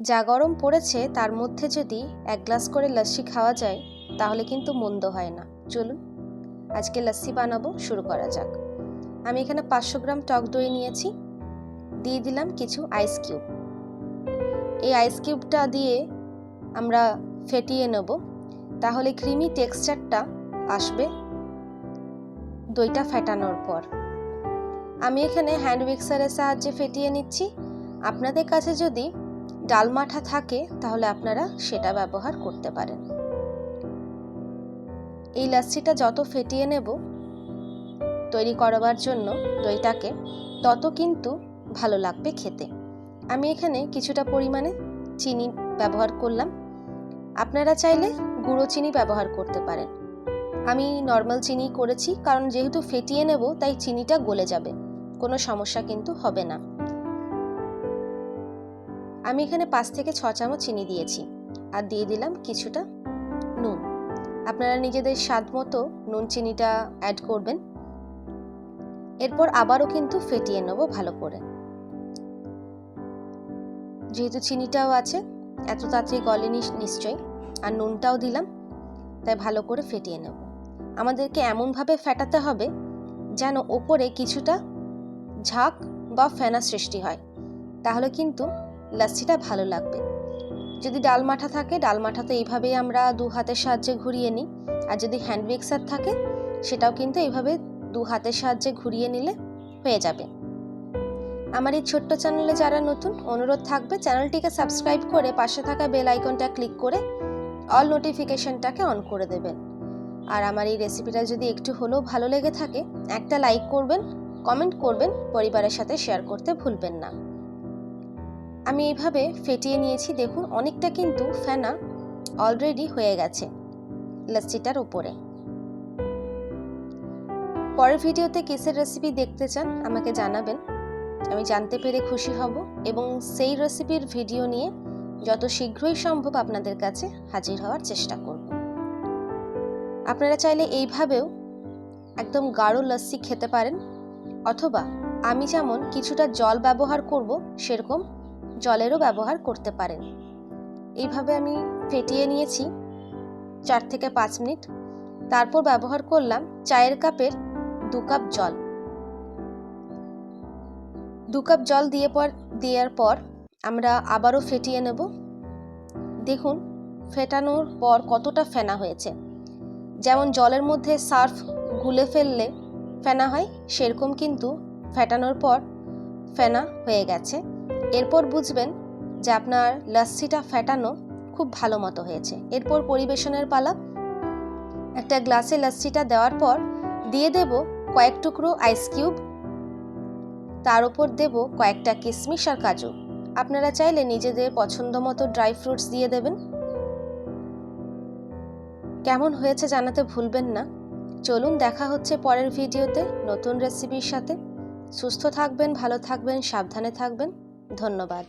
যা গরম পড়েছে তার মধ্যে যদি এক গ্লাস করে লস্যি খাওয়া যায়, তাহলে কিন্তু মন্দ হয় না। চলুন, আজকে লস্যি বানাবো, শুরু করা যাক। আমি এখানে পাঁচশো গ্রাম টক দই নিয়েছি। দিয়ে দিলাম কিছু আইস কিউব এই আইস কিউবটা দিয়ে আমরা ফেটিয়ে নেব। তাহলে ক্রিমি টেক্সচারটা আসবে দইটা ফেটানোর পর। আমি এখানে হ্যান্ড মিক্সারের সাহায্যে ফেটিয়ে নিচ্ছি। আপনাদের কাছে যদি ডালমাঠা থাকে, তাহলে আপনারা সেটা ব্যবহার করতে পারেন। এই লাচ্ছিটা যত ফেটিয়ে নেব, তৈরি করবার জন্য দইটাকে, তত কিন্তু ভালো লাগবে খেতে। আমি এখানে কিছুটা পরিমাণে চিনি ব্যবহার করলাম। আপনারা চাইলে গুঁড়ো চিনি ব্যবহার করতে পারেন। আমি নর্মাল চিনি করেছি, কারণ যেহেতু ফেটিয়ে নেব, তাই চিনিটা গলে যাবে। কোনো সমস্যা কিন্তু হবে না। আমি এখানে পাঁচ থেকে ছ চামচ চিনি দিয়েছি আর দিয়ে দিলাম কিছুটা নুন। আপনারা নিজেদের স্বাদ মতো নুন চিনিটা অ্যাড করবেন। এরপর আবারও কিন্তু ফেটিয়ে নেব ভালো করে। যেহেতু চিনিটাও আছে, এত তাড়াতাড়ি গলেনি নিশ্চয়ই, আর নুনটাও দিলাম, তাই ভালো করে ফেটিয়ে নেব। আমাদেরকে এমনভাবে ফেটাতে হবে যেন ওপরে কিছুটা ঝাঁক বা ফেনা সৃষ্টি হয়, তাহলে কিন্তু লাচ্ছিটা ভালো লাগবে। যদি ডাল মাঠা থাকে ডালমাঠা তো এইভাবেই আমরা দু হাতের সাহায্যে ঘুরিয়ে নিই। আর যদি হ্যান্ড মিক্সার থাকে, সেটাও কিন্তু এইভাবে দু হাতের সাহায্যে ঘুরিয়ে নিলে হয়ে যাবে। আমার এই ছোট্ট চ্যানেলে যারা নতুন, অনুরোধ থাকবে চ্যানেলটিকে সাবস্ক্রাইব করে পাশে থাকা বেল আইকনটা ক্লিক করে অল নোটিফিকেশনটাকে অন করে দেবেন। আর আমার এই রেসিপিটা যদি একটু হলেও ভালো লেগে থাকে, একটা লাইক করবেন, কমেন্ট করবেন, পরিবারের সাথে শেয়ার করতে ভুলবেন না। আমি এইভাবে ফেটিয়ে নিয়েছি, দেখুন, অনেকটা কিন্তু ফেনা অলরেডি হয়ে গেছে লাচ্ছিটার উপরে। পরের ভিডিওতে কিসের রেসিপি দেখতে চান, আমাকে জানাবেন। আমি জানতে পেরে খুশি হব এবং সেই রেসিপির ভিডিও নিয়ে যত শীঘ্রই সম্ভব আপনাদের কাছে হাজির হওয়ার চেষ্টা করব। আপনারা চাইলে এইভাবেও একদম গাঢ় লস্যি খেতে পারেন, অথবা আমি যেমন কিছুটা জল ব্যবহার করব, সেরকম জলেরও ব্যবহার করতে পারেন। এইভাবে আমি ফেটিয়ে নিয়েছি চার থেকে পাঁচ মিনিট। তারপর ব্যবহার করলাম চায়ের কাপের দু কাপ জল। দু কাপ জল দিয়ে পর, দেওয়ার পর আমরা আবারও ফেটিয়ে নেব। দেখুন, ফেটানোর পর কতটা ফেনা হয়েছে। যেমন জলের মধ্যে সার্ফ গুলে ফেললে ফেনা হয়, সেরকম কিন্তু ফেটানোর পর ফেনা হয়ে গেছে। এরপর বুঝবেন যে আপনার লাচ্ছিটা ফেটানো খুব ভালো মতো হয়েছে। এরপর পরিবেশনের পালা। একটা গ্লাসে লাচ্ছিটা দেওয়ার পর দিয়ে দেব কয়েক টুকরো আইস কিউব তার উপর দেব কয়েকটা কিশমিশ আর কাজু। আপনারা চাইলে নিজেদের পছন্দ মতো ড্রাই ফ্রুটস দিয়ে দেবেন। কেমন হয়েছে জানাতে ভুলবেন না। চলুন দেখা হচ্ছে পরের ভিডিওতে নতুন রেসিপির সাথে। সুস্থ থাকবেন, ভালো থাকবেন, সাবধানে থাকবেন। ধন্যবাদ।